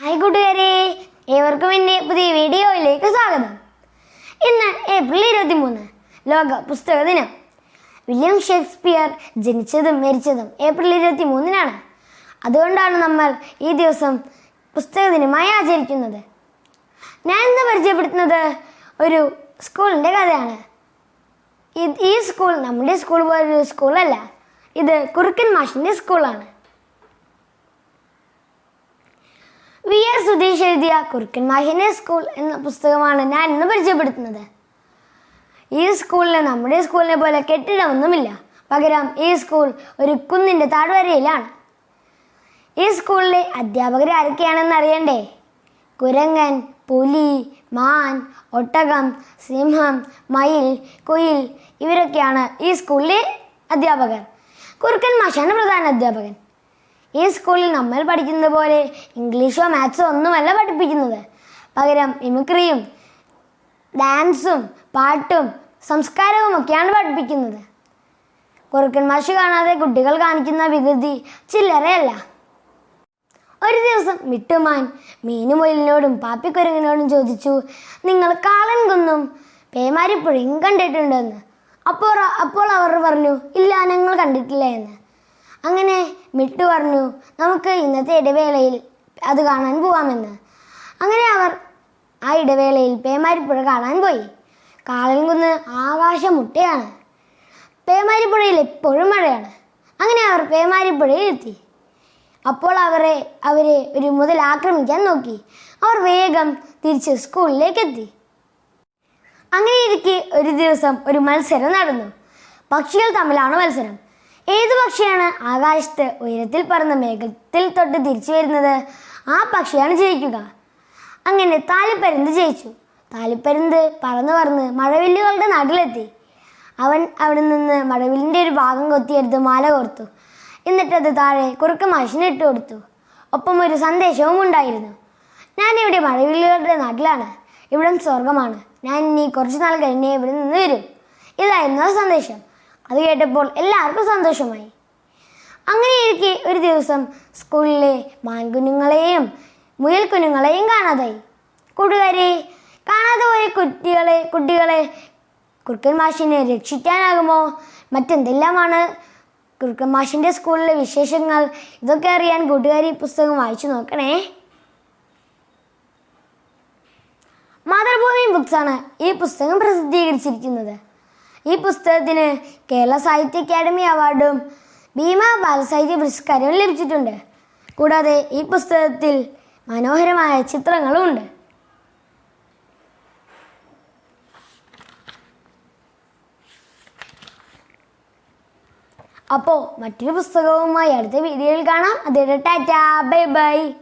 Hi കൂട്ടുകാരെ. ഏവർക്കും എന്റെ പുതിയ വീഡിയോയിലേക്ക് സ്വാഗതം. ഇന്ന് ഏപ്രിൽ ഇരുപത്തി മൂന്ന് ലോക പുസ്തക ദിനം. വില്യം ഷേക്സ്പിയർ ജനിച്ചതും മരിച്ചതും ഏപ്രിൽ ഇരുപത്തി മൂന്നിനാണ് അതുകൊണ്ടാണ് നമ്മൾ ഈ ദിവസം പുസ്തക ദിനമായി ആചരിക്കുന്നത്. ഞാൻ ഇന്ന് പരിചയപ്പെടുത്തുന്നത് ഒരു സ്കൂളിന്റെ കഥയാണ്. ഈ സ്കൂൾ നമ്മുടെ സ്കൂൾ പോലൊരു സ്കൂളല്ല. ഇത് കുറുക്കൻ മാഷിന്റെ സ്കൂളാണ്. സുധീഷ് എഴുതിയ കുറുക്കൻ മാഹിന്റെ സ്കൂൾ എന്ന പുസ്തകമാണ് ഞാൻ ഇന്ന് പരിചയപ്പെടുത്തുന്നത്. ഈ സ്കൂളിന് നമ്മുടെ സ്കൂളിനെ പോലെ കെട്ടിടമൊന്നുമില്ല. പകരം ഈ സ്കൂൾ ഒരു കുന്നിന്റെ താഴ്വരയിലാണ്. ഈ സ്കൂളിലെ അധ്യാപകർ ആരൊക്കെയാണെന്ന് അറിയണ്ടേ? കുരങ്ങൻ പുലി മാൻ ഒട്ടകം സിംഹം മയിൽ കുയിൽ ഇവരൊക്കെയാണ് ഈ സ്കൂളിലെ അധ്യാപകർ. കുറുക്കൻ മാഷാണ് പ്രധാന അധ്യാപകൻ. ഈ സ്കൂളിൽ നമ്മൾ പഠിക്കുന്നത് പോലെ ഇംഗ്ലീഷോ മാത്സോ ഒന്നുമല്ല പഠിപ്പിക്കുന്നത്. പകരം മിമിക്രിയും ഡാൻസും പാട്ടും സംസ്കാരവും ഒക്കെയാണ് പഠിപ്പിക്കുന്നത്. കുറുക്കൻ മാഷ് കാണാതെ കുട്ടികൾ കാണിക്കുന്ന വികൃതി ചില്ലറയല്ല. ഒരു ദിവസം മിട്ടുമാൻ മീനുമൊയിലിനോടും പാപ്പിക്കുരങ്ങിനോടും ചോദിച്ചു നിങ്ങൾ കാളൻ കുന്നും? പേമാരിപ്പുഴയും കണ്ടിട്ടുണ്ടെന്ന്? അപ്പോൾ അപ്പോൾ അവർ പറഞ്ഞു ഇല്ല ഞങ്ങൾ കണ്ടിട്ടില്ല എന്ന്. അങ്ങനെ മിട്ടു പറഞ്ഞു നമുക്ക് ഇന്നത്തെ ഇടവേളയിൽ അത് കാണാൻ പോവാമെന്ന്. അങ്ങനെ അവർ ആ ഇടവേളയിൽ പേമാരിപ്പുഴ കാണാൻ പോയി. കാളൻകുന്ന ആകാശം മുട്ടയാണ്. പേമാരിപ്പുഴയിൽ എപ്പോഴും മഴയാണ്. അങ്ങനെ അവർ പേമാരിപ്പുഴയിൽ എത്തി. അപ്പോൾ അവരെ അവരെ ഒരു മുതൽ ആക്രമിക്കാൻ നോക്കി. അവർ വേഗം തിരിച്ച് സ്കൂളിലേക്ക് എത്തി. അങ്ങനെ ഇരിക്കെ ഒരു ദിവസം ഒരു മത്സരം നടന്നു. പക്ഷികൾ തമ്മിലാണ് മത്സരം? ഏത് പക്ഷിയാണ് ആകാശത്ത് ഉയരത്തിൽ പറന്ന് മേഘത്തിൽ തൊട്ട് തിരിച്ചു വരുന്നത്? ആ പക്ഷിയാണ് ജയിക്കുക. അങ്ങനെ താലിപ്പരുന്ത് ജയിച്ചു. താലിപ്പരുന്ത് പറന്ന് പറന്ന് മഴവില്ലുകളുടെ നാട്ടിലെത്തി. അവൻ അവിടെ നിന്ന് മഴവില്ലിന്റെ ഒരു ഭാഗം കൊത്തിയെടുത്ത് മാല കോർത്തു. എന്നിട്ടത് താഴെ കുറുക്ക് മാഷിനിട്ട് കൊടുത്തു. ഒപ്പം ഒരു സന്ദേശവും ഉണ്ടായിരുന്നു. ഞാനിവിടെ മഴവില്ലുകളുടെ നാട്ടിലാണ്. ഇവിടം സ്വർഗമാണ്. ഞാൻ ഇനി കുറച്ച് നാൾ കഴിഞ്ഞേ ഇവിടെ നിന്ന് വരും. ഇതായിരുന്നു ആ സന്ദേശം. അത് കേട്ടപ്പോൾ എല്ലാവർക്കും സന്തോഷമായി. അങ്ങനെയിരിക്കെ ഒരു ദിവസം സ്കൂളിലെ മാൻകുഞ്ഞുങ്ങളെയും മുയൽ കുഞ്ഞുങ്ങളെയും കാണാതായി. കൂട്ടുകാരെ കാണാതെ പോയ കുട്ടികളെ കുട്ടികളെ കുറുക്കൻ മാഷിനെ രക്ഷിക്കാനാകുമോ? മറ്റെന്തെല്ലാമാണ് കുറുക്കൻ മാഷിന്റെ സ്കൂളിലെ വിശേഷങ്ങൾ? ഇതൊക്കെ അറിയാൻ കൂട്ടുകാരി പുസ്തകം വായിച്ചു നോക്കണേ. മാതൃഭൂമി ബുക്സാണ് ഈ പുസ്തകം പ്രസിദ്ധീകരിച്ചിരിക്കുന്നത്. ഈ പുസ്തകത്തിന് കേരള സാഹിത്യ അക്കാദമി അവാർഡും ഭീമ ബാലസാഹിത്യ പുരസ്കാരവും ലഭിച്ചിട്ടുണ്ട്. കൂടാതെ ഈ പുസ്തകത്തിൽ മനോഹരമായ ചിത്രങ്ങളും ഉണ്ട്. അപ്പോൾ മറ്റൊരു പുസ്തകവുമായി അടുത്ത വീഡിയോയിൽ കാണാം. അതേ ടാറ്റാ ബൈ ബൈ.